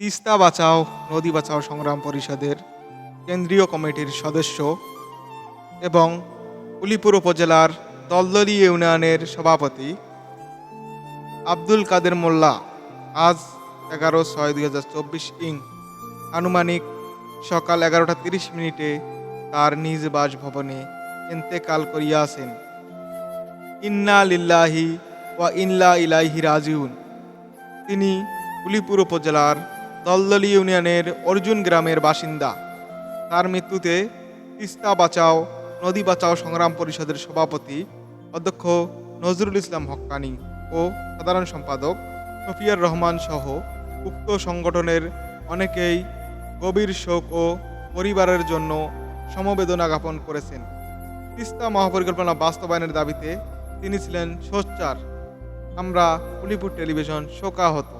তিস্তা বাঁচাও, নদী বাঁচাও সংগ্রাম পরিষদের কেন্দ্রীয় কমিটির সদস্য এবং উলিপুর উপজেলার দলদলি ইউনিয়নের সভাপতি আব্দুল কাদের মোল্লা আজ এগারো ছয় দুই হাজার চব্বিশ ইং। আনুমানিক সকাল এগারোটা তিরিশ মিনিটে তার নিজ বাসভবনে ইন্তেকাল করিয়াছেন। ইন্না লিল্লাহি ওয়া ইনলা ইলাইহি রাজিউন। তিনি উলিপুর উপজেলার দলদলি ইউনিয়নের অর্জুন গ্রামের বাসিন্দা। তার মৃত্যুতে তিস্তা বাঁচাও, নদী বাঁচাও সংগ্রাম পরিষদের সভাপতি অধ্যক্ষ নজরুল ইসলাম হক্কানি ও সাধারণ সম্পাদক সফিয়ার রহমান সহ উক্ত সংগঠনের অনেকেই গভীর শোক ও পরিবারের জন্য সমবেদনা জ্ঞাপন করেছেন। তিস্তা মহাপরিকল্পনা বাস্তবায়নের দাবিতে তিনি ছিলেন সোচ্চার। আমরা উলিপুর টেলিভিশন শোকাহত।